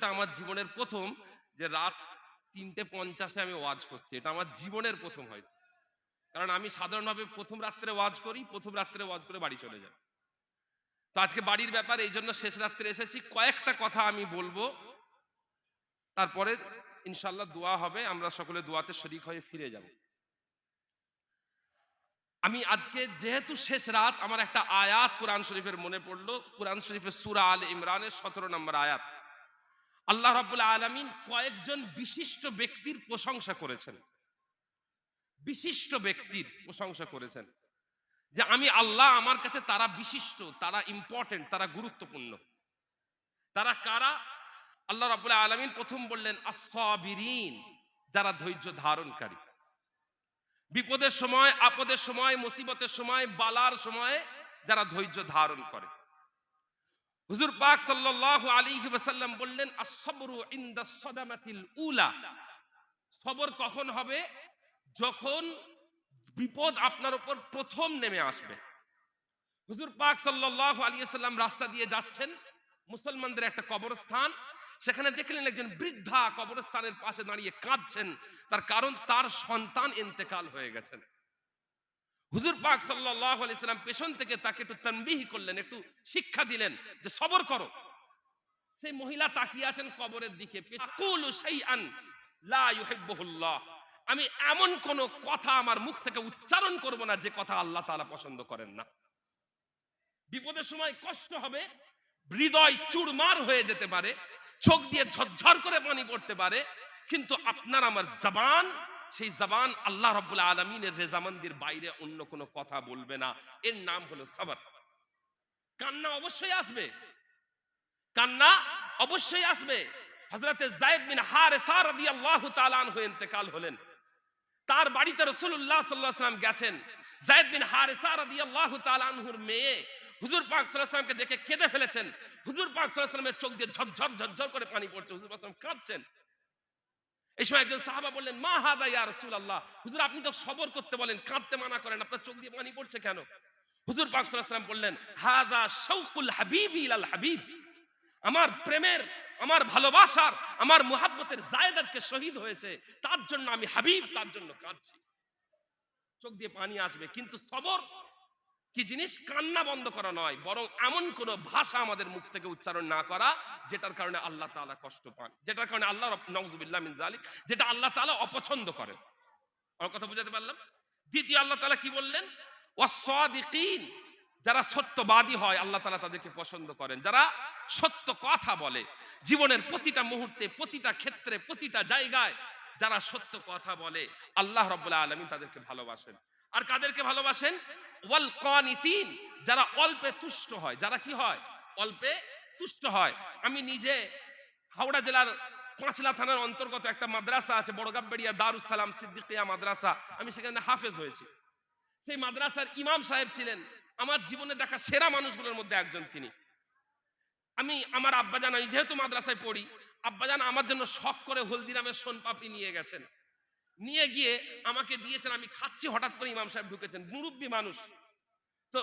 এটা আমার জীবনের প্রথম যে রাত তিনটে পঞ্চাশে আমি ওয়াজ করছি। এটা আমার জীবনের প্রথম হয়তো। কারণ আমি সাধারণভাবে প্রথম রাত্রে ওয়াজ করি, প্রথম রাত্রে ওয়াজ করে বাড়ি চলে যাই। তো আজকে বাড়ির ব্যাপার, এই জন্য শেষ রাত্রে এসেছি। কয়েকটা কথা আমি বলব। তারপরে ইনশাল্লাহ দোয়া হবে, আমরা সকলে দোয়াতে শরিক হয়ে ফিরে যাব। আমি আজকে যেহেতু শেষ রাত, আমার একটা আয়াত কোরআন শরীফের মনে পড়ল। কোরআন শরীফের সুরা আল ইমরানের সতেরো নম্বর আয়াত। আল্লাহ রাবুল আলমিন কয়েকজন বিশিষ্ট ব্যক্তির প্রশংসা করেছেন। বিশিষ্ট ব্যক্তির প্রশংসা করেছেন। যে আমি আল্লাহ আমার কাছে তারা বিশিষ্ট, তারা ইম্পর্টেন্ট তারা গুরুত্বপূর্ণ। তারা কারা? আল্লাহ রাবুল আলমিন প্রথম বললেন আসবিরিন যারা ধৈর্য ধারণকারী। বিপদের সময়, আপদের সময়, মুসিবতের সময়, বালার সময় যারা ধৈর্য ধারণ করে। হুজুর পাক সাল্লাল্লাহু আলাইহি ওয়াসাল্লাম বললেন, আস-সাবরু ইনদা সাদামাতিল উলা। সবর কখন হবে? যখন বিপদ আপনার উপর প্রথম নেমে আসবে। হুজুর পাক সাল্লাল্লাহু আলাইহি ওয়াসাল্লাম রাস্তা দিয়ে যাচ্ছেন, মুসলমানদের একটা কবরস্থান। সেখানে দেখলেন একজন বৃদ্ধা কবরস্থানের পাশে দাঁড়িয়ে কাঁদছেন। তার কারণ তার সন্তান ইন্তেকাল হয়ে গেছেন। হুজুর পাক সাল্লাম পেছন থেকে তাকে একটু তানবিহ করলেন, একটু শিক্ষা দিলেন যে সবর করো। সেই মহিলা তাকিয়ে আছেন কবরের দিকে। আমি এমন কোন কথা আমার মুখ থেকে উচ্চারণ করব না যে কথা আল্লাহ তাআলা পছন্দ করেন না। বিপদের সময় কষ্ট হবে, হৃদয় চুরমার হয়ে যেতে পারে, চোখ দিয়ে ঝরঝর করে পানি পড়তে পারে, কিন্তু আপনার আমার জবান সেই জবান আল্লাহ রব্বুল আলমিনের রেজামন্দির বাইরে অন্য কোনো কথা বলবে না। এর নাম হলো সাবর। কান্না অবশ্যই আসবে। কান্না অবশ্যই আসবে। হজরতে জায়দ বিন রাদিয়াল্লাহু তাআলা আনহু ইন্তেকাল হলেন। তার বাড়িতে আলাইহি সাল্লাম গেছেন। জায়দ বিন হারেসা রাদিয়াল্লাহু তাআলা আনহুর মেয়ে হুজুর পাক আলাইহি দেখে কেঁদে ফেলেছেন। হুজুর পাক সাল্লামের চোখ দিয়ে ঝরঝর ঝরঝর করে পানি পড়ছে। হুজুর পাক কাঁদছেন। এই সময় একজন সাহাবা বললেন, মা হাদা ইয়া রাসূলুল্লাহ। হুজুর, আপনি তো সবর করতে বলেন, কাঁদতে মানা করেন, আপনার চোখ দিয়ে পানি পড়ছে কেন? হুজুর বললেন, হাদা হাবিব ইলাল হাবিব। আমার প্রেমের, আমার ভালোবাসার, আমার মুহাব্বতের জায়েদ আজকে শহীদ হয়েছে, তার জন্য আমি হাবিব, তার জন্য কাঁদছি। চোখ দিয়ে পানি আসবে, কিন্তু সবর কি জিনিস? কান্না বন্ধ করা নয়, বরং এমন কোন ভাষা আমাদের মুখ থেকে উচ্চারণ না করা, যেটার কারণে আল্লাহ তাআলা কষ্ট পান। যেটার কারণে আল্লাহ নওজুবিল্লাহ মিন জালিক যেটা আল্লাহ তাআলা অপছন্দ করেন। আমার কথা বুঝাতে পারলাম? দ্বিতীয়, আল্লাহ তাআলা কি বললেন? ওয়াসাদিকিন যারা সত্যবাদী হয়, আল্লাহ তালা তাদেরকে পছন্দ করেন। যারা সত্য কথা বলে, জীবনের প্রতিটা মুহূর্তে, প্রতিটা ক্ষেত্রে, প্রতিটা জায়গায় যারা সত্য কথা বলে, আল্লাহ রব্বুল্লাহ আলমিন তাদেরকে ভালোবাসেন। আর কাদেরকে ভালোবাসেন? ওয়াল কানিতিন, যারা অল্পে তুষ্ট হয়। যারা কি হয়? অল্পে তুষ্ট হয়। আমি নিজে হাওড়া জেলার পাঁচলা থানার অন্তর্গত একটা মাদ্রাসা আছে বড়গাববেড়িয়া দারুস সালাম সিদ্দিকিয়া মাদ্রাসা। আমি সেখানে হাফেজ হয়েছি। সেই মাদ্রাসার ইমাম সাহেব ছিলেন আমার জীবনে দেখা সেরা মানুষগুলোর মধ্যে একজন তিনি। আমি আমার আব্বাজান, আমি যেহেতু মাদ্রাসায় পড়ি, আব্বাজান আমার জন্য শখ করে হলদিরামের সোনপাপড়ি নিয়ে গেছেন। নিয়ে গিয়ে আমাকে দিয়েছেন, আমি খাচ্ছি, হঠাৎ করে ইমাম সাহেব ঢুকেছেন। মুরব্বী মানুষ। তো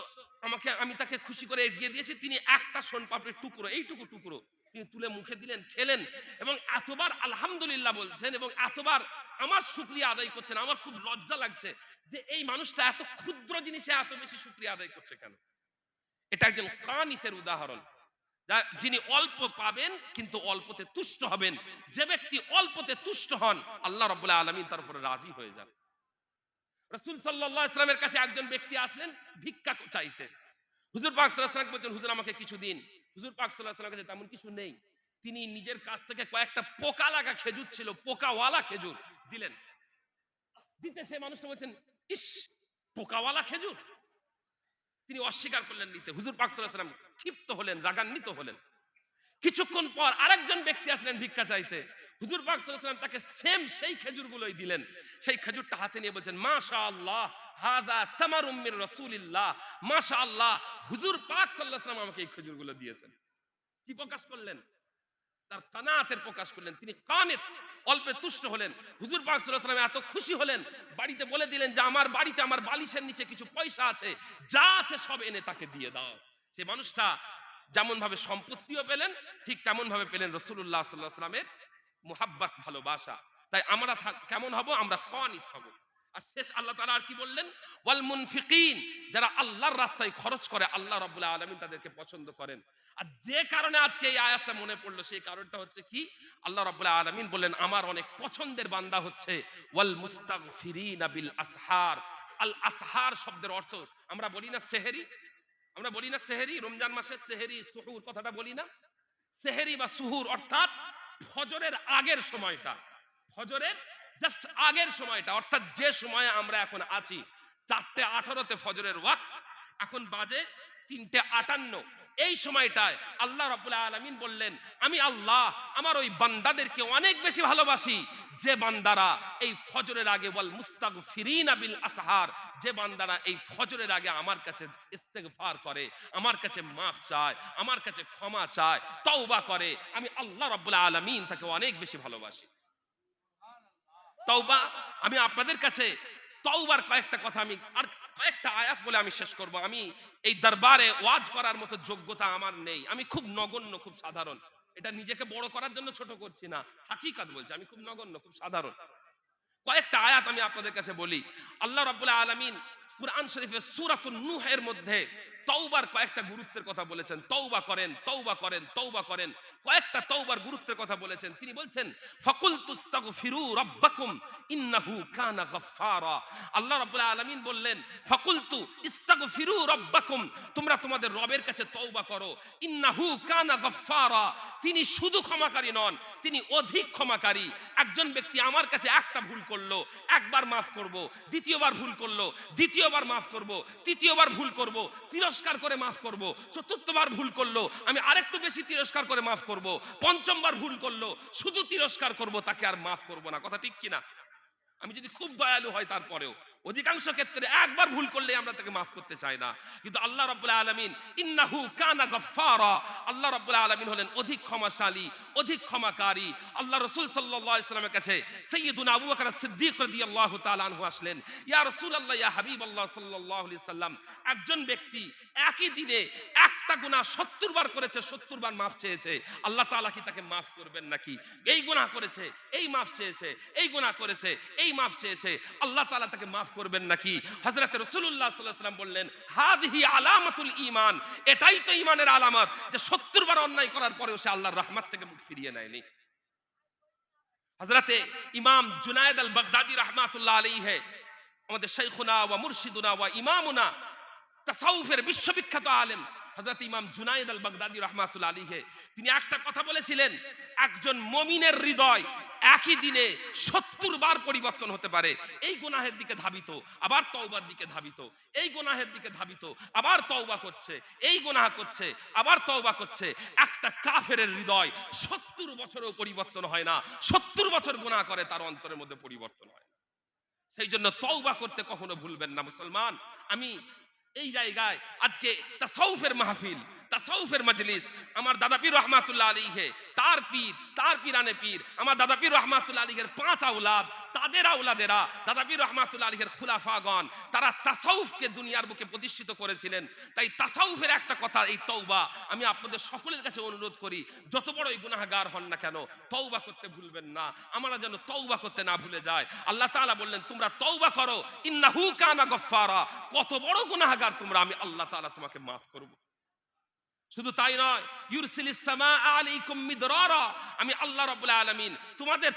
আমাকে, আমি তাকে খুশি করে এগিয়ে দিয়েছি, তিনি একটা সোনপাপড়ির টুকরো, এইটুকু টুকরো তিনি তুলে মুখে দিলেন, খেলেন এবং এতবার আলহামদুলিল্লাহ বলছেন এবং এতবার আমার শুক্রিয়া আদায় করছেন। আমার খুব লজ্জা লাগছে যে এই মানুষটা এত ক্ষুদ্র জিনিসে এত বেশি শুক্রিয়া আদায় করছে কেন? এটা একজন কানিতের উদাহরণ। যিনি অল্প পাবেন, কিন্তু অল্পতে তুষ্ট হবেন। যে ব্যক্তি অল্পতে তুষ্ট হন, আল্লাহ রব্বুল্লাহ আলমিন তার উপরে রাজি হয়ে যান। রসুল সাল্লাহ কাছে একজন ব্যক্তি আসলেন, ভিক্ষা চাইতে। হুজুর পাক বলছেন, হুজুর, আমাকে কিছু দিন। হুজুর পাক সাল্লাহ কাছে তেমন কিছু নেই। তিনি নিজের কাছ থেকে কয়েকটা পোকা লাগা খেজুর ছিল, পোকাওয়ালা খেজুর দিলেন। দিতে সে মানুষটা বলছেন, ইস, পোকাওয়ালা খেজুর? তিনি অস্বীকার করলেন নিতে। হুজুর পাক সাল্লাহ ক্ষিপ্ত হলেন, রাগান্বিত হলেন। কিছুক্ষণ পর আরেকজন ব্যক্তি আসলেন ভিক্ষা চাইতে। হুজুর পাক সাল্লাহ সাল্লাম তাকে সেম সেই খেজুরগুলোই দিলেন। সেই খেজুরটা হাতে নিয়ে বলছেন মাশা আল্লাহ হাদা তামারুম মির রাসূলিল্লাহ মাশা আল্লাহ হুজুর পাক আলাইহি সাল্লাম আমাকে এই খেজুরগুলো দিয়েছেন। কি প্রকাশ করলেন? তার কানাতের প্রকাশ করলেন। তিনি কানেত, অল্পে তুষ্ট হলেন। হুজুর পাক সাল্লাম এত খুশি হলেন, বাড়িতে বলে দিলেন যে, আমার বাড়িতে আমার বালিশের নিচে কিছু পয়সা আছে, যা আছে সব এনে তাকে দিয়ে দাও। সে মানুষটা যেমন ভাবে সম্পত্তিও পেলেন, ঠিক তেমন ভাবে পেলেন রসুল্লাহ সাল্লাহ সাল্লামের মুহাব্বাত, ভালোবাসা। তাই আমরা কেমন হব? আমরা কনিত হব। আর শেষ আল্লাহ তাআলা আর কি বললেন? ওয়াল মুনফিকিন, যারা আল্লাহর রাস্তায় খরচ করে, আল্লাহ রাব্বুল আলামিন তাদেরকে পছন্দ করেন। আর যে কারণে আজকে এই আয়াতটা মনে পড়ল, সেই কারণটা হচ্ছে কি? আল্লাহ রাব্বুল আলামিন বললেন, আমার অনেক পছন্দের বান্দা হচ্ছে ওয়াল বিল আসহার। আল আসহার শব্দের অর্থ, আমরা বলি না সেহেরি আমরা বলি না সেহেরি, রমজান মাসে সেহেরি, সুহুর, কথাটা বলি না। সেহেরি বা সুহুর অর্থাৎ ফজরের আগের সময়টা। ফজরের জাস্ট আগের সময়টা, অর্থাৎ যে সময়ে আমরা এখন আছি। চারটে আঠারোতে ফজরের ওয়াক্ত, এখন বাজে তিনটে আটান্ন। এই সময়টায় আল্লাহ রাব্বুল আলামিন বললেন, আমি আল্লাহ, আমার ওই বান্দাদেরকে অনেক বেশি ভালোবাসি। যে বান্দারা এই ফজরের আগে বল মুস্তাক ফিরিন আবিল আসহার, যে বান্দারা এই ফজরের আগে আমার কাছে ইস্তেগফার করে, আমার কাছে মাফ চায়, আমার কাছে ক্ষমা চায়, তওবা করে, আমি আল্লাহ রাব্বুল আলামিন তাকে অনেক বেশি ভালোবাসি। তওবা, আমি আপনাদের কাছে তওবার কয়েকটা কথা আমি আর কয়েকটা আয়াত বলে আমি শেষ করব। আমি এই দরবারে ওয়াজ করার মতো যোগ্যতা আমার নেই। আমি খুব নগণ্য, খুব সাধারণ। এটা নিজেকে বড় করার জন্য ছোট করছি না। হাকিকাত বলছি, আমি খুব নগণ্য, খুব সাধারণ। কয়েকটা আয়াত আমি আপনাদের কাছে বলি। আল্লাহ রাব্বুল আলামিন কুরআন শরীফের সূরাতুন নূহের মধ্যে তওবার কয়েকটা গুরুত্বের কথা বলেছেন। তৌবা করেন তৌবা করেন তৌবা করেন। কয়েকটা তৌবার গুরুত্বের কথা বলেছেন। তিনি বলছেন ফাকুল তুস্তাগফিরু রাব্বাকুম ইন্নাহু কানা গাফফারা। আল্লাহ রাব্বুল আলামিন বললেন, ফাকুলতু ইস্তাগফিরু রাব্বাকুম, তোমরা তোমাদের রবের কাছে তৌবা করো। ইন্নাহু কানা গাফফারা। তিনি শুধু ক্ষমাকারী নন, তিনি অধিক ক্ষমাকারী। একজন ব্যক্তি আমার কাছে একটা ভুল করল, একবার মাফ করব, দ্বিতীয়বার ভুল করল, দ্বিতীয়বার মাফ করব, তৃতীয়বার ভুল করব, তিরস্কার করে মাফ করব। চতুর্থবার ভুল করল, আমি আরেকটু বেশি তিরস্কার করে মাফ করব। পঞ্চমবার ভুল করল, শুধু তিরস্কার করব, তাকে আর মাফ করব না। কথা ঠিক কিনা? আমি যদি খুব দয়ালু হয় তারপরেও। অধিকাংশ ক্ষেত্রে একবার ভুল করলে আমরা তাকে মাফ করতে চাই না। কিন্তু আল্লাহ রাব্বুল আলামিন ইন্নাহু কানা গাফফারা। আল্লাহ রাব্বুল আলামিন হলেন অধিক ক্ষমাশালী, অধিক ক্ষমাকারী। আল্লাহ রসুল সাল্লামের কাছে সাইয়্যিদুনা আবু বকর সিদ্দিক রাদিয়াল্লাহু তাআলা আনহু আসলেন, ইয়া রাসূলুল্লাহ, ইয়া হাবিবাল্লাহ সাল্লাল্লাহু আলাইহি সাল্লাম, একজন ব্যক্তি একই দিনে একটা গুনাহ 70 বার করেছে 70 বার মাফ চেয়েছে। আল্লাহ তাআলা কি তাকে মাফ করবেন নাকি? এই গুনাহ করেছে, এই মাফ চেয়েছে, এই গুনাহ করেছে, এই মাফ চেয়েছে। আল্লাহ তাআলা তাকে মাফ করবেন নাকি? হজরত রসুল্লাহ সাল্লাম বললেন হাদহি আলামাতুল ইমান এটাই তো ইমানের আলামত যে 70 বার অন্যায় করার পরেও সে আল্লাহর রহমত থেকে মুখ ফিরিয়ে নেয়নি। হজরতে ইমাম জুনায়দ আল বাগদাদি আলী হে আমাদের শাইখুনা ওয়া মুর্শিদুনা ওয়া ইমামুনা, তাসাউফের বিশ্ববিখ্যাত আলেম হযরত ইমাম জুনায়েদ আল বাগদাদি রাহমাতুল্লাহ আলাইহি, তিনি একটা কথা বলেছিলেন, একজন মমিনের হৃদয় একই দিনে সত্তর বার পরিবর্তন হতে পারে। এই গুনাহের দিকে ধাবিত, আবার তওবার দিকে ধাবিত, এই গুনাহের দিকে ধাবিত, আবার তওবা করছে, এই গুনাহ করছে, আবার তওবা করছে। একটা কাফের হৃদয় সত্তর বছরেও পরিবর্তন হয় না, সত্তর বছর গুনাহ করে, তার অন্তরের মধ্যে পরিবর্তন হয় সেই জন্য তওবা করতে কখনো ভুলবেন না মুসলমান। আমি এই জায়গায় আজকে তাসাউফের মাহফিল, তাসাউফের মজলিস। আমার দাদা পীর রহমাতুল্লাহ আলীহে তার পীর, তার পীরানে পীর, আমার দাদা পীর রহমাতুল্লাহ আলীহের পাঁচ আউলাদ তাদের আউলাদেরা দাদা পীর রহমাতুল্লাহ আলীহের খুলাফাগণ, তারা তাসাউফকে দুনিয়ার বুকে প্রতিষ্ঠিত করেছিলেন। তাই তাসাউফের একটা কথা, এই তৌবা আমি আপনাদের সকলের কাছে অনুরোধ করি, যত বড়ই গুনাহগার হন না কেন তৌবা করতে ভুলবেন না। আমরা যেন তৌবা করতে না ভুলে যায় আল্লাহ তাআলা বললেন, তোমরা তৌবা করো, ইন্নাহু কানা গফফারা। কত বড় গুনাহগার তোমরা, আমি আল্লাহ তাআলা তোমাকে মাফ করব। শুধু তাই নয় মিদরারা, আমি আল্লাহ আলামিন তোমাদের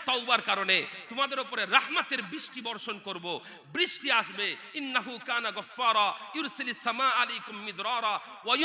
কারণে তোমাদের উপরে রাহমাতের বৃষ্টি বর্ষণ করব। বৃষ্টি আসবে, ইন্নাহু কানা গফফারা, ইউরসিলিস সামা আলাইকুম মিদরারা, ওয়া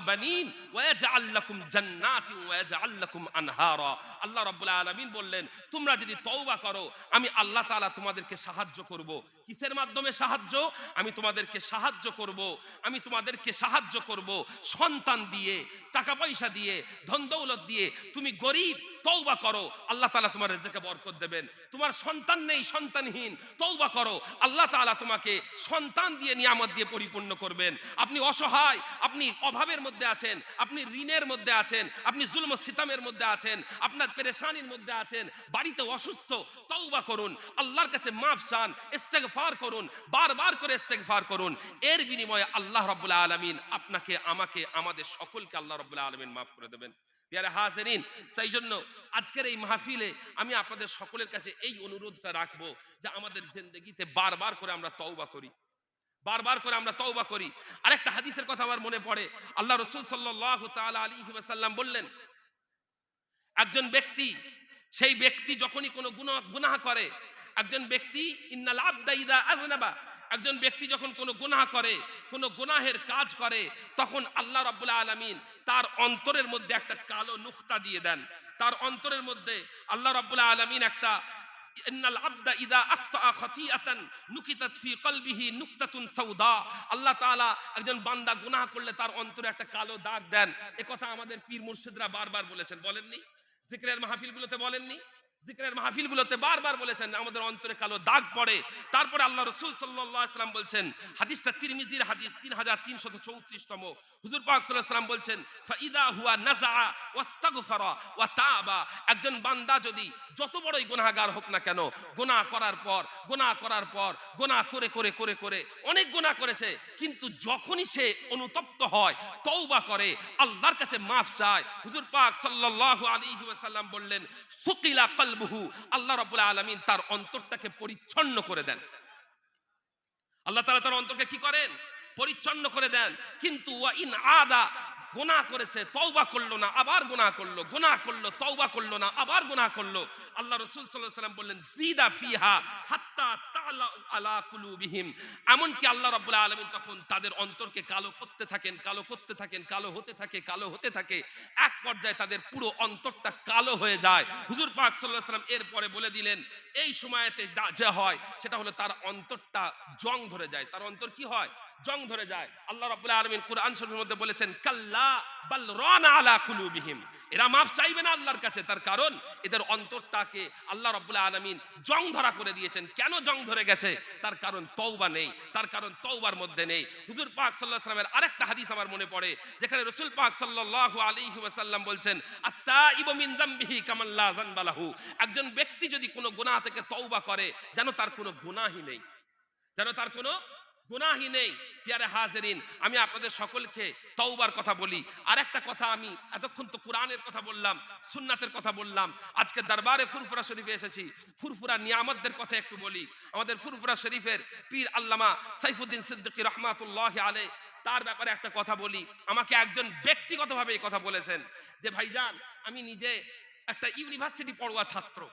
বানিন, ওয়া ইয়াজআল লাকুম জান্নাতিন ওয়া ইয়াজআল লাকুম আনহারা। আল্লাহ আলামিন বললেন, তোমরা যদি তওবা করো, আমি আল্লাহ তাআলা তোমাদেরকে সাহায্য করব। কিসের মাধ্যমে সাহায্য? আমি তোমাদেরকে সাহায্য করব, আমি তোমাদেরকে সাহায্য করব। সন্তান দিয়ে, টাকা পয়সা দিয়ে, ধন দৌলত দিয়ে তুমি গরিব তৌবা করো, আল্লাহ তাআলা তোমার রেজেকে বরকত দেবেন। তোমার সন্তান নেই, সন্তানহীন তৌবা করো। আল্লাহ তাআলা তোমাকে সন্তান দিয়ে নিয়ামত দিয়ে পরিপূর্ণ করবেন। আপনি অসহায়, আপনি অভাবের মধ্যে আছেন, আপনি ঋণের মধ্যে আছেন, আপনি জুলম সিতামের মধ্যে আছেন, আপনার পেরেশানির মধ্যে আছেন, বাড়িতে অসুস্থ তৌবা করুন, আল্লাহর কাছে মাফ চান, ইস্তেগফার করুন, বারবার করে ইস্তেগফার করুন। এর বিনিময়ে আল্লাহ রাব্বুল আলমিন আপনাকে, আমাকে, আমাদের সকলকে আল্লাহ রব্বুল আলমিন মাফ করে দেবেন। পিয়ারে হাজেরিন। সেই জন্য আজকের এই মাহফিলে আমি আপনাদের সকলের কাছে এই অনুরোধটা রাখব যে আমাদের জিন্দগিতে বারবার করে আমরা তওবা করি। বারবার করে আমরা তওবা করি। আরেকটা হাদিসের কথা আমার মনে পড়ে। আল্লাহ রসুল সাল্লাহ তাআলা আলাইহি ওয়াসাল্লাম বললেন, একজন ব্যক্তি, সেই ব্যক্তি যখনই কোনো গুনাহ গুনাহ করে, একজন ব্যক্তি, ইন্নাল আবদা ইদা আযনাবা একজন ব্যক্তি যখন কোনো গুনাহ করে, কোনো গুনাহের কাজ করে, তখন আল্লাহ রাব্বুল আলামিন তার অন্তরের মধ্যে একটা কালো নুক্তা দিয়ে দেন। তার অন্তরের মধ্যে আল্লাহ রাব্বুল আলামিন একটা আল্লাহ একজন বান্দা গুনাহ করলে তার অন্তরে একটা কালো দাগ দেন। আমাদের বলেছেন। বলেননি? জিক্রের মাহফিলগুলোতে বলেননি? জিক্রের মাহফিলগুলোতে বারবার বলেছেন, আমাদের অন্তরে কালো দাগ পড়ে। তারপরে আল্লাহ রসুল সাল্লাম বলছেন, হাদিসটা তিরমিজির হাদিস 3334 তম হুজুর পাক সাল্লাল্লাহু আলাইহি সাল্লাম বলছেন, ফাইদা হুয়া নাযা ওয়াস্তাগফারা ওয়া তাবা একজন বান্দা যদি যত বড়ই গুনাহগার হোক না কেন, গুনাহ করার পর, গুনাহ করার পর, গুনাহ করে করে করে করে, অনেক গুনাহ করেছে, কিন্তু যখনই সে অনুতপ্ত হয়, তওবা করে, আল্লাহর কাছে মাফ চায়, হুজুর পাক সাল্লাল্লাহু আলাইহি ওয়াসাল্লাম বললেন, সুকিলা কলবুহু আল্লাহ রাব্বুল আলমিন তার অন্তরটাকে পরিচ্ছন্ন করে দেন। আল্লাহ তাআলা তার অন্তরকে কি করেন? পরিচ্ছন্ন করে দেন। কিন্তু ওয়া ইন আদা গুনাহ করেছে, তওবা করল না, আবার গুনাহ করল গুনাহ করল, তওবা করল না, আবার গুনাহ করল। আল্লাহ রাসূল আলাইহি সাল্লাম বললেন, জিদা ফিহা হাত্তা তালা আলা কুলুবিহিম। এমনকি আল্লাহ রাব্বুল আলামিন তখন তাদের অন্তরকে কালো করতে থাকেন, কালো করতে থাকেন, কালো হতে থাকে, কালো হতে থাকে। এক পর্যায়ে তাদের পুরো অন্তরটা কালো হয়ে যায়। হুজুর পাক আলাইহি সাল্লাম এরপরে বলে দিলেন, এই সময়তে যা হয়, সেটা হলো তার অন্তরটা জং ধরে যায়। তার অন্তর কি হয়? জং ধরে যায়। আল্লাহ রাব্বুল আলামিন কুরআন শরীফের মধ্যে বলেছেন, কাল্লা বাল রানা আলা কুলুবিহিম। এরা মাফ চাইবে না আল্লাহর কাছে, তার কারণ এদের অন্তরটাকে আল্লাহ রাব্বুল আলামিন জং ধরা করে দিয়েছেন। কেন জং ধরে গেছে? তার কারণ তওবা নেই, তার কারণ তওবার মধ্যে নেই। হুজুর পাক সাল্লাল্লাহু আলাইহি ওয়াসাল্লামের আরেকটা হাদিস আমার মনে পড়ে, যেখানে রাসূল পাক সাল্লাল্লাহু আলাইহি ওয়াসাল্লাম বলছেন, আত্তাইবু মিন যামবিহি কামান লা যানবা লাহু। একজন ব্যক্তি যদি কোনো গুনাহ থেকে তওবা করে, যেন তার কোনো গুনাহই নেই। যেন তার কোনো গুনাহি নেই, পিয়ারে হাজেরিন। আমি আপনাদের সকলকে তওবার কথা বলি। আর একটা কথা আমি এতক্ষণ তো কোরআনের কথা বললাম, সুন্নাতের কথা বললাম। আজকে দরবারে ফুরফুরা শরীফে এসেছি। ফুরফুরা নিয়ামতদের কথা একটু বলি। আমাদের ফুরফুরা শরীফের পীর আল্লামা সাইফুদ্দিন সিদ্দিকী রহমাতুল্লাহ আলে তার ব্যাপারে একটা কথা বলি। আমাকে একজন ব্যক্তিগতভাবে এই কথা বলেছেন যে, ভাইজান, আমি নিজে একটা ইউনিভার্সিটি পড়ুয়া ছাত্র।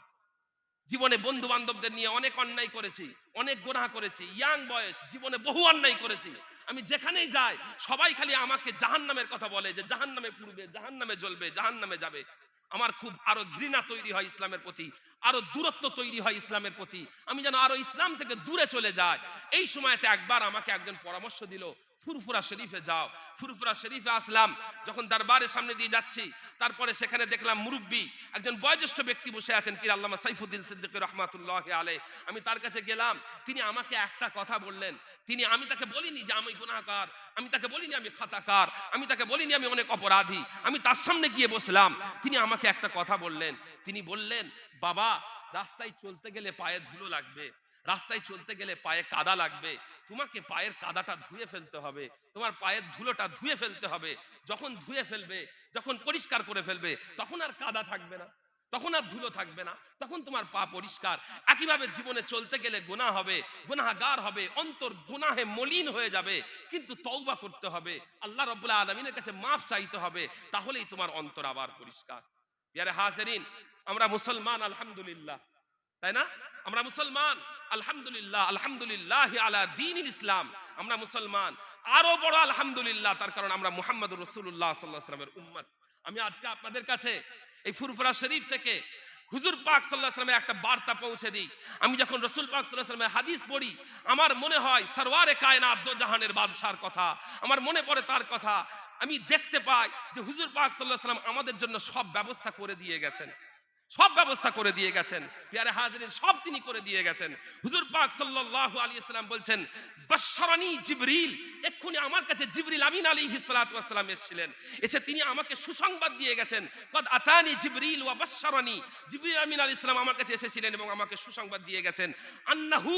জীবনে বন্ধু বান্ধবদের নিয়ে অনেক অন্যায় করেছি, অনেক গোনা করেছি ইয়াং বয়স জীবনে বহু অন্যায় করেছি। আমি যেখানেই যাই, সবাই খালি আমাকে জাহান নামের কথা বলে যে জাহান নামে পুড়বে জাহান নামে জ্বলবে জাহান নামে যাবে। আমার খুব আরও ঘৃণা তৈরি হয় ইসলামের প্রতি, আরও দূরত্ব তৈরি হয় ইসলামের প্রতি। আমি যেন আরও ইসলাম থেকে দূরে চলে যাই। এই সময়তে একবার আমাকে একজন পরামর্শ দিল ফুরফুরা শরীফে যাও, ফুরফুরা শরীফে আসলাম, যখন দরবারের সামনে দিয়ে যাচ্ছি, তারপরে সেখানে দেখলাম মুরব্বী, একজন বয়োজ্যেষ্ঠ ব্যক্তি বসে আছেন, পীর আল্লামা সাইফুদ্দিন সিদ্দিক রহমাতুল্লাহ আলে আমি তার কাছে গেলাম, তিনি আমাকে একটা কথা বললেন, তিনি, আমি তাকে বলিনি যে আমি গুনাহগার, আমি তাকে বলিনি আমি খাতাকার, আমি তাকে বলিনি আমি অনেক অপরাধী, আমি তার সামনে গিয়ে বসলাম, তিনি আমাকে একটা কথা বললেন, তিনি বললেন, বাবা, রাস্তায় চলতে গেলে পায়ে ধুলো লাগবে। রাস্তায় চলতে গেলে পায়ে কাদা লাগবে। তোমাকে পায়ের কাদাটা ধুয়ে ফেলতে হবে। তোমার পায়ের ধুলোটা ধুয়ে ফেলতে হবে। যখন ধুয়ে ফেলবে, যখন পরিষ্কার করে ফেলবে, তখন আর কাদা থাকবে না। তখন আর ধুলো থাকবে না। তখন তোমার পা পরিষ্কার। একইভাবে জীবনে চলতে গেলে গুনাহ হবে, গুনাহগার হবে, অন্তর গুনাহে মলিন হয়ে যাবে। কিন্তু তওবা করতে হবে। আল্লাহ রাব্বুল আলামিনের কাছে মাফ চাইতে হবে। তাহলেই তোমার অন্তর আবার পরিষ্কার। ইয়ারে হাজেরিন, আমরা মুসলমান, আলহামদুলিল্লাহ। তাই না? আমরা মুসলমান। আলহামদুলিল্লাহ আলহামদুলিল্লাহ আলা দিন ইসলাম। আমরা মুসলমান। আরও বড় আলহামদুলিল্লাহ, তার কারণ আমরা মুহাম্মদুর রসুল্লাহ সাল্লাহ সাল্লামের উম্মত। আমি আজকে আপনাদের কাছে এই ফুরফুরা শরীফ থেকে হুজুর পাক সাল্লাহ একটা বার্তা পৌঁছে দিই। আমি যখন রসুল পাক সাল্লাহ সাল্লামের হাদিস পড়ি, আমার মনে হয় সরওয়ারে কায়নাত দো জাহানের বাদশার কথা, আমার মনে পড়ে তার কথা। আমি দেখতে পাই যে হুজুর পাক সাল্লাহ সাল্লাম আমাদের জন্য সব ব্যবস্থা করে দিয়ে গেছেন। সব ব্যবস্থা করে দিয়ে গেছেন। পিয়ারে হাজিরিন সব তিনি করে দিয়ে গেছেন। হুজুর পাক সাল্লাল্লাহু আলাইহি সাল্লাম বলছেন, বাশশারানি জিবরিল। এক্ষুনি আমার কাছে জিবরিল আমিন আলাইহিস সালাতু ওয়াস সালাম এসেছিলেন। এসে তিনি আমাকে সুসংবাদ দিয়ে গেছেন, কদ আতানি জিবরিল ওয়া বাশশারানি। জিবরিল আমিন আলাইহিস সালাম আমার কাছে এসেছিলেন এবং আমাকে সুসংবাদ দিয়ে গেছেন, আন্নাহু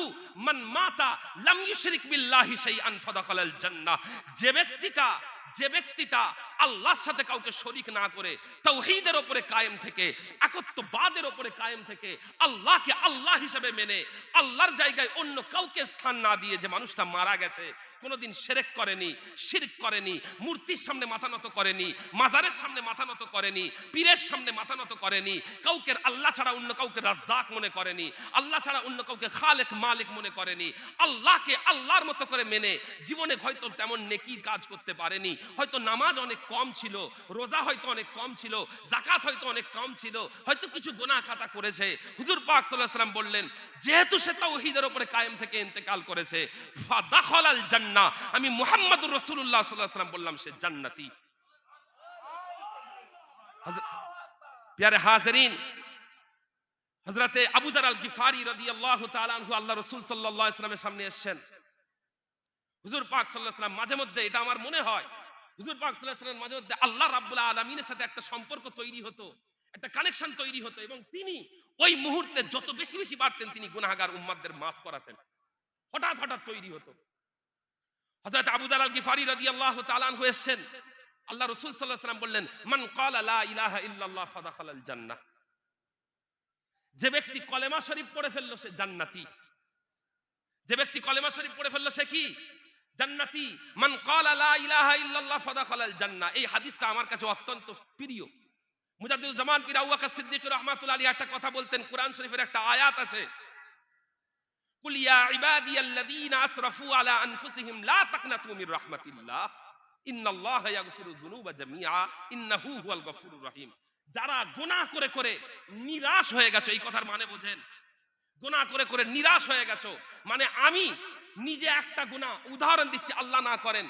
মান মাতা লাম ইউশরিক বিল্লাহি শাইআন ফাদাখালাল জান্নাহ। যে ব্যক্তিটা যে ব্যক্তিটা আল্লাহর সাথে কাউকে শরিক না করে, তৌহিদের ওপরে কায়েম থেকে, একত্ববাদের ওপরে কায়েম থেকে আল্লাহকে আল্লাহ হিসেবে মেনে, আল্লাহর জায়গায় অন্য কাউকে স্থান না দিয়ে যে মানুষটা মারা গেছে, কোনোদিন সেরেক করেনি, শিরক করেনি, মূর্তির সামনে মাথা নত করেনি, মাজারের সামনে মাথা নত করেনি, পীরের সামনে মাথা নত করেনি কাউকে আল্লাহ ছাড়া অন্য কাউকে রাজ্জাক মনে করেনি, আল্লাহ ছাড়া অন্য কাউকে খালেক মালিক মনে করেনি, আল্লাহকে আল্লাহর মতো করে মেনে, জীবনে হয়তো তেমন নেকির কাজ করতে পারেনি হয়তো নামাজ অনেক কম ছিল, রোজা হয়তো অনেক কম ছিল জাকাত হয়তো অনেক কম ছিল, হয়তো কিছু গোনা খাতা করেছে। হুজুর পাক আলাইহি সাল্লাম বললেন, যেহেতু সে তাওহীদের উপরে কায়েম থেকে ইন্তেকাল করেছে, ফাদাখালাল জান্নাহ। আমি মুহাম্মদুর রাসূলুল্লাহ সাল্লাল্লাহু আলাইহি সাল্লাম বললাম, সে জান্নাতি। প্যারে হাজরিন, হযরতে আবু জার আল গিফারি রাদিয়াল্লাহু তাআলা আনহু আল্লাহ রাসূল সাল্লাল্লাহু আলাইহি সাল্লামের সামনে এসেছেন। হুজুর পাক আলাইহি সাল্লাম মাঝে মধ্যে, এটা আমার মনে হয় হুজুর পাক আলাইহি মাঝে মধ্যে আল্লাহ রাব্বুল আলামিনের সাথে একটা সম্পর্ক তৈরি হতো, একটা কানেকশন তৈরি হতো এবং তিনি ওই মুহূর্তে যত বেশি বেশি বাড়তেন তিনি গুনাহগার উম্মাদদের মাফ করাতেন। হঠাৎ হঠাৎ তৈরি হতো। হযরত আবু আল গিফারি রাদিয়াল্লাহু তাআলা আনহু এসেছেন। আল্লাহ রাসূল আলাইহি সাল্লাম বললেন, মান ক্বালা লা ইলাহা ইল্লাল্লাহ ফাদাখালাল জান্নাহ। যে ব্যক্তি কলেমা শরীফ পড়ে ফেলল সে জান্নাতি। যে ব্যক্তি কলেমা শরীফ পড়ে ফেলল সে কি? জান্নাতি। মান লা ইলাহা ইল্লাল্লাহ ফাদাখালাল জান্নাহ। এই হাদিসটা আমার কাছে অত্যন্ত প্রিয়। জামান পীর আলাইহি একটা কথা বলতেন শরীফের একটা আয়াত আছে। কুল ইয়া ইবাদিয়াল্লাযীনা আসরাফু আলা আনফুসিহিম লা তাকনাতু মির রাহমাতিল্লাহ। ইয়াগফিরু যুনুবা জামিআ। ইন্নাহু হুয়াল যারা গুনাহ করে করে নিরাশ হয়ে গেছো, এই কথার মানে বোঝেন। গুনাহ করে করে নিরাশ হয়ে গেছো। মানে আমি নিজে একটা গুনাহ উদাহরণ দিচ্ছি, আল্লাহ না করেন।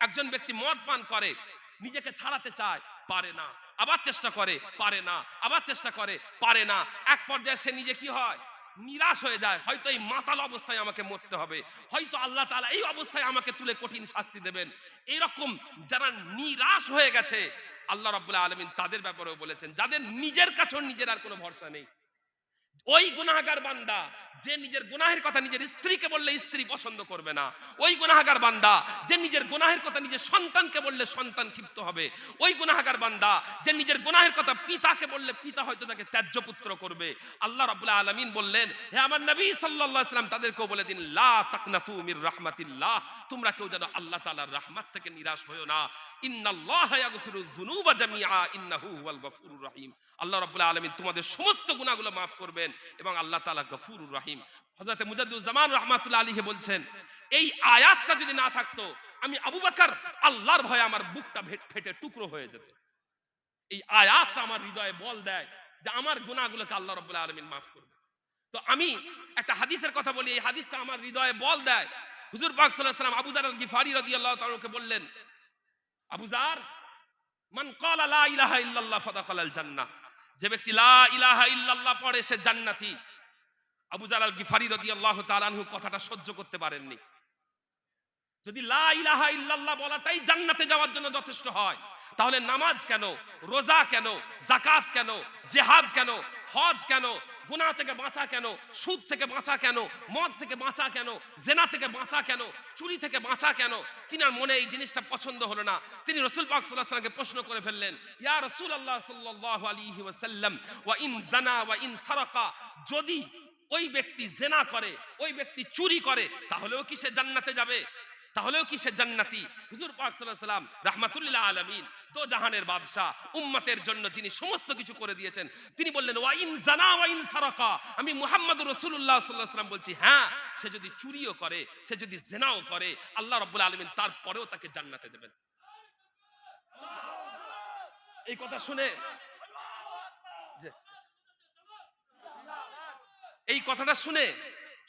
একজন ব্যক্তি মদ পান করে, নিজেকে ছাড়াতে চায়, পারে না। আবার চেষ্টা করে, পারে না। আবার চেষ্টা করে, পারে না। এক পর্যায়ে সে নিজে কি হয়? নিরাশ হয়ে যায়। হয়তো এই মাতাল অবস্থায় আমাকে মরতে হবে। হয়তো আল্লাহ তালা এই অবস্থায় আমাকে তুলে কঠিন শাস্তি দেবেন। এরকম যারা নিরাশ হয়ে গেছে, আল্লাহ রাব্বুল আলমিন তাদের ব্যাপারেও বলেছেন, যাদের নিজের কাছেও নিজের আর কোনো ভরসা নেই। ওই গুনাহাগার বান্দা যে নিজের গুনাহের কথা নিজের স্ত্রীকে বললে স্ত্রী পছন্দ করবে না। ওই গুনাহাগার বান্দা যে নিজের গুনাহের কথা নিজের সন্তানকে বললে সন্তান ক্ষিপ্ত হবে। ওই গুনাহাগার বান্দা যে নিজের গুনাহের কথা পিতাকে বললে পিতা হয়তো তাকে ত্যায্য পুত্র করবে। আল্লাহ রাব্বুল আলামিন বললেন, হে আমার নবী আলাইহি সাল্লাম তাদেরকেও বলে দিন, লা তাকনাতু মির রাহমাতিল্লাহ, তোমরা কেউ যেন আল্লাহ তাআলার রহমত থেকে নিরাশ হয়ো না। ইন্নাল্লাহা জামিআ, ইন্নাহু হুয়াল গফুরুর রহিম। আল্লাহ রাব্বুল আলামিন তোমাদের সমস্ত গুনাহগুলো মাফ করবেন। এবং আল্লাহ তাআলা গফুরুর রহিম। হযরত মুজাদ্দুজ্জামান রাহমাতুল্লাহ আলাইহি বলছেন, এই আয়াতটা যদি না থাকতো, আমি আবু বকর আল্লাহর ভয়ে আমার বুকটা ফেটে টুকরো হয়ে যেত। এই আয়াতটা আমার হৃদয়ে বল দেয় যে আমার গুনাহগুলোকে আল্লাহ রাব্বুল আলামিন মাফ করবে। তো আমি একটা হাদিসের কথা বলি, এই হাদিসটা আমার হৃদয়ে বল দেয়। হুজুর পাক সাল্লাম আবু জার গিফারি রাদিয়াল্লাহু তাআলাকে বললেন, আবু জার মান ক্বালা লা ইলাহা ইল্লাল্লাহ ফাদাখালাল জান্নাহ। যে ব্যক্তি লা ইল্লাল্লাহ পড়ে, সে জান্নাতি। আবু জালাল গিফারি রতি আল্লাহ তালানহু কথাটা সহ্য করতে পারেননি। যদি লা ইলাহা ইল্লাল্লাহ বলাটাই জান্নাতে যাওয়ার জন্য যথেষ্ট হয়, তাহলে নামাজ কেন, রোজা কেন জাকাত কেন, জেহাদ কেন, হজ কেন গুনাহ থেকে বাঁচা কেন? সুদ থেকে বাঁচা কেন? মদ থেকে বাঁচা কেন? জেনা থেকে বাঁচা কেন? চুরি থেকে বাঁচা কেন? তিনার মনে এই জিনিসটা পছন্দ হলো না। তিনি রসুল পাক আলাইহি প্রশ্ন করে ফেললেন, ইয়া রাসূলুল্লাহ সাল্লাল্লাহু আলাইহি ওয়াসাল্লাম, ওয়া ইন জানা, ওয়া ইন সারাকা, যদি ওই ব্যক্তি জেনা করে, ওই ব্যক্তি চুরি করে, তাহলেও কি সে জান্নাতে যাবে? তাহলেও কি সে জান্নাতি? হুজুর পাক আলাইহি সাল্লাম রাহমাতুল্লিল আলামিন দো জাহানের বাদশা উম্মতের জন্য যিনি সমস্ত কিছু করে দিয়েছেন, তিনি বললেন, ওয়া ইন জানা ওয়া ইন সারাকা। আমি মুহাম্মদুর রাসূলুল্লাহ সাল্লাল্লাহু আলাইহি সাল্লাম বলছি হ্যাঁ সে যদি চুরিও করে, সে যদি জেনাও করে, আল্লাহ রাব্বুল আলামিন তারপরেও তাকে জান্নাতে দেবেন। এই কথা শুনে এই কথাটা শুনে,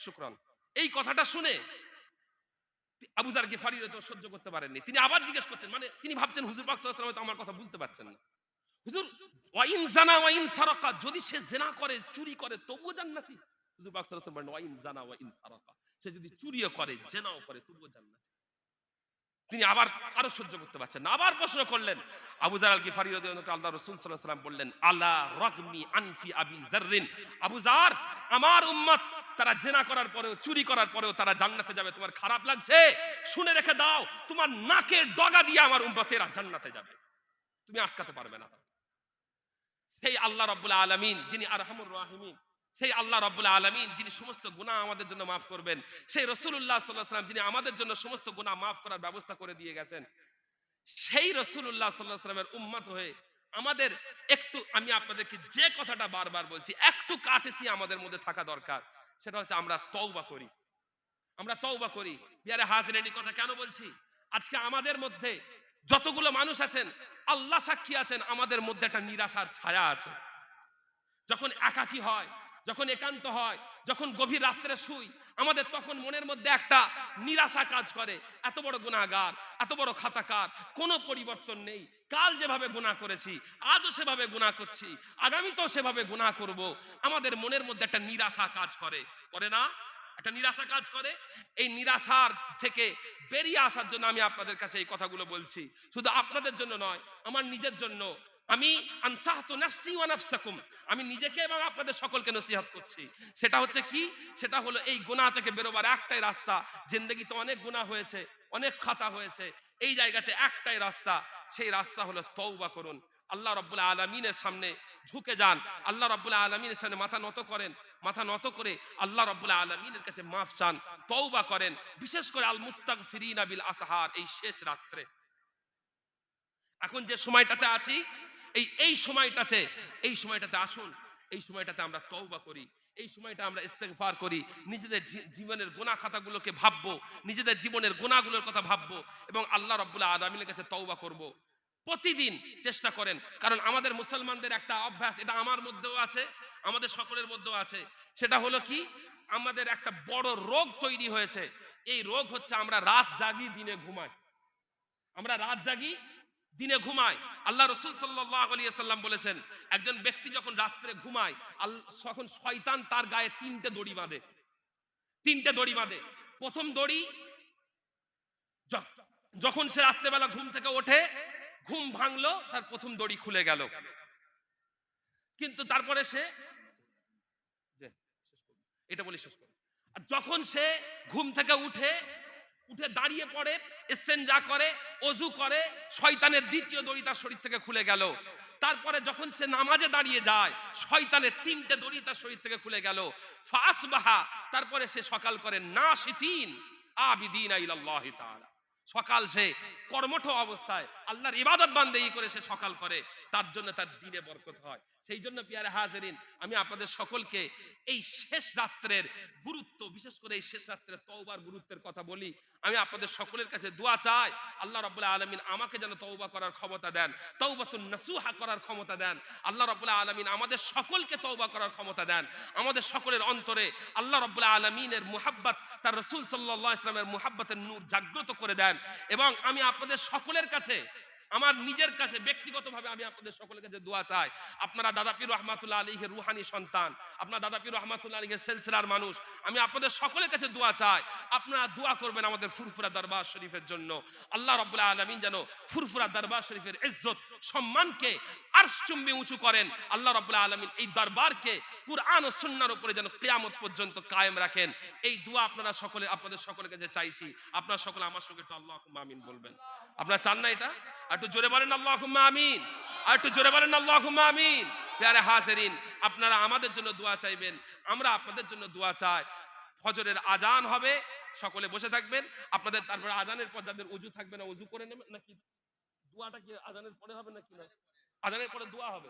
শুক্রান, এই কথাটা শুনে আবু গেফারি তো সহ্য করতে পারেননি। তিনি আবার জিজ্ঞেস করছেন মানে তিনি ভাবছেন হুজুর পাক সাল্লাল্লাহু আমার কথা বুঝতে পারছেন না। হুজুর, ওয়াইন জানা, ওয়াইন সারাকা, যদি সে জেনা করে, চুরি করে, তবুও জান্নাতি। হুজুর পাক বলেন, ওয়াইন জানা, ওয়াইন সারাকা। সে যদি চুরিও করে, জেনাও করে, তবুও জান্নাতি। তিনি আবার আরও সহ্য করতে পারছেন না। আবার প্রশ্ন করলেন, আবু জার আল গিফারি আল্লাহ রাসূল সাল্লাম বললেন, আলা রাগমি আনফি আবি জাররিন? আবু জার, আমার উম্মত, তারা জেনা করার পরেও, চুরি করার পরেও তারা জান্নাতে যাবে, তোমার খারাপ লাগছে। শুনে রেখে দাও, তোমার নাকে ডগা দিয়ে আমার উম্মতেরা জান্নাতে যাবে। তুমি আটকাতে পারবে না। সেই আল্লাহ রাব্বুল আলামিন, যিনি আরহামুর রাহিমিন সেই আল্লাহ রাব্বুল আলামিন যিনি সমস্ত গুনাহ আমাদের জন্য মাফ করবেন, সেই আলাইহি সাল্লাম যিনি আমাদের জন্য সমস্ত গুনাহ মাফ করার ব্যবস্থা করে দিয়ে গেছেন, সেই রাসূলুল্লাহ সাল্লাল্লাহু আলাইহি সাল্লামের উম্মত হয়ে আমাদের একটু, আমি আপনাদেরকে যে কথাটা বারবার বলছি, একটু কাটেসি আমাদের মধ্যে থাকা দরকার, সেটা হচ্ছে আমরা তওবা করি। আমরা তওবা করি। বিয়ারে হাজিরের কথা কেন বলছি? আজকে আমাদের মধ্যে যতগুলো মানুষ আছেন, আল্লাহ সাক্ষী আছেন, আমাদের মধ্যে একটা নিরাশার ছায়া আছে। যখন একাকী হয় যখন একান্ত হয়, যখন গভীর রাত্রে শুই, আমাদের তখন মনের মধ্যে একটা নিরাশা কাজ করে, এত বড় গুণাগার, এত বড় খাতাকার, কোনো পরিবর্তন নেই। কাল যেভাবে গুণা করেছি, আজও সেভাবে গুণা করছি, আগামীতেও সেভাবে গুণা করব, আমাদের মনের মধ্যে একটা নিরাশা কাজ করে। করে না? একটা নিরাশা কাজ করে? এই নিরাশার থেকে বেরিয়ে আসার জন্য আমি আপনাদের কাছে এই কথাগুলো বলছি। শুধু আপনাদের জন্য নয়, আমার নিজের জন্য। আমি আনসাহতু নাফসি ওয়া নাফসাকুম। আমি নিজেকে এবং আপনাদের সকলকে নসিহত করছি। সেটা হচ্ছে কি? সেটা হলো এই গুনাহ থেকে বেরোবার একটাই রাস্তা। জিন্দগিতে অনেক গুনাহ হয়েছে, অনেক খাতা হয়েছে। এই জায়গাতে একটাই রাস্তা। সেই রাস্তা হলো তওবা করুন। আল্লাহ রাব্বুল আলামিনের সামনে ঝুঁকে যান। আল্লাহ রাব্বুল আলামিনের সামনে মাথা নত করেন। মাথা নত করে আল্লাহ রাব্বুল আলামিনের কাছে মাফ চান, তওবা করেন। বিশেষ করে আল মুস্তাগফিরিনা বিল আসহার এই শেষ রাত্রে। এখন যে সময়টাতে আছি এই এই সময়টাতে এই সময়টাতে আসুন, এই সময়টাতে আমরা তওবা করি, এই সময়টা আমরা ইস্তেগফার করি, নিজেদের জীবনের গোনা খাতাগুলোকে ভাববো, নিজেদের জীবনের গোনাগুলোর কথা ভাববো এবং আল্লাহ রাব্বুল আলামিনের কাছে তওবা করব। প্রতিদিন চেষ্টা করেন, কারণ আমাদের মুসলমানদের একটা অভ্যাস, এটা আমার মধ্যেও আছে, আমাদের সকলের মধ্যেও আছে। সেটা হলো কি? আমাদের একটা বড় রোগ তৈরি হয়েছে, এই রোগ হচ্ছে আমরা রাত জাগি দিনে ঘুমাই। আমরা রাত জাগি দিনে ঘুমাই আল্লাহ রসুল সাল্লাহ আলিয়া সাল্লাম বলেছেন, একজন ব্যক্তি যখন রাত্রে ঘুমায়, আল- তখন শয়তান তার গায়ে তিনটে দড়ি বাঁধে। তিনটে দড়ি বাঁধে। প্রথম দড়ি যখন সে রাত্রেবেলা ঘুম থেকে ওঠে, ঘুম ভাঙলো, তার প্রথম দড়ি খুলে গেল। কিন্তু তারপরে সে। এটা বলি শেষ যখন সে ঘুম থেকে উঠে উঠে দাঁড়িয়ে পড়ে ইস্তেঞ্জা করে, অজু করে, শয়তানের দ্বিতীয় দড়ি তার শরীর থেকে খুলে গেল। তারপরে যখন সে নামাজে দাঁড়িয়ে যায়, শয়তানের তিনটে দড়ি তার শরীর থেকে খুলে গেল। ফাস বাহা তারপরে সে সকাল করে, না শিথিন আবিদিন আইল্লাহ তাআলা। সকাল সে কর্মঠ অবস্থায় আল্লাহর ইবাদত বান্দেই করে সে সকাল করে, তার জন্য তার দিনে বরকত হয়। সেই জন্য পিয়ারে হাজারিন, আমি আপনাদের সকলকে এই শেষ রাত্রের গুরুত্ব, বিশেষ করে এই শেষ রাত্রের তওবার গুরুত্বের কথা বলি। আমি আপনাদের সকলের কাছে দোয়া চাই, আল্লাহ রাব্বুল আলামিন আমাকে যেন তওবা করার ক্ষমতা দেন, তওবাতুন নাসুহা করার ক্ষমতা দেন। আল্লাহ রাব্বুল আলামিন আমাদের সকলকে তওবা করার ক্ষমতা দেন। আমাদের সকলের অন্তরে আল্লাহ রাব্বুল আলামিনের মুহাব্বত, তার রসুল সাল্লাল্লাহু ইসলামের মুহাব্বতের নূর জাগ্রত করে দেন। এবং আমি আপনাদের সকলের কাছে, আমার নিজের কাছে, ব্যক্তিগতভাবে আমি আপনাদের সকলের কাছে দোয়া চাই। আপনারা দাদা পীর রহমাতুল্লাহ আলীহের রুহানি সন্তান, আপনার দাদা পীর রহমাতুল্লাহ আলীহের সেলসিলার মানুষ, আমি আপনাদের সকলের কাছে দোয়া চাই। আপনারা দোয়া করবেন আমাদের ফুরফুরা দরবার শরীফের জন্য। আল্লাহ রব্বুল্লাহ আলমিন যেন ফুরফুরা দরবার শরীফের ইজ্জত, সম্মানকে আরশচুম্বি উঁচু করেন। আল্লাহ রব্বুল্লাহ আলমিন এই দরবারকে কুরআন ও সুন্নার উপরে যেন কিয়ামত পর্যন্ত কায়েম রাখেন। এই দোয়া আপনারা সকলে, আপনাদের সকলের কাছে চাইছি। আপনারা সকলে আমার সঙ্গে একটু আল্লাহ আমিন বলবেন। আপনারা চান না এটা? একটু জোরে বলেন আল্লাহ আমিন। আর একটু জোরে বলেন আল্লাহ আমিন। প্যারে হাজারিন, আপনারা আমাদের জন্য দোয়া চাইবেন। আমরা আপনাদের জন্য দোয়া চাই। ফজরের আজান হবে, সকলে বসে থাকবেন। আপনাদের তারপরে আজানের পর যাদের উজু থাকবে না, উজু করে নেবেন? নাকি দোয়াটা কি আজানের পরে হবে নাকি না? আজানের পরে দোয়া হবে।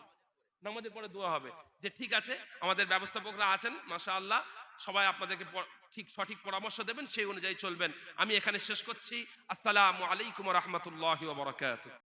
নামাজের পরে দোয়া হবে। যে ঠিক আছে, আমাদের ব্যবস্থাপকরা আছেন মাসা আল্লাহ সবাই আপনাদেরকে ঠিক, সঠিক পরামর্শ দেবেন, সেই অনুযায়ী চলবেন। আমি এখানে শেষ করছি। আসসালামু আলাইকুম রহমতুল্লাহ বরকাত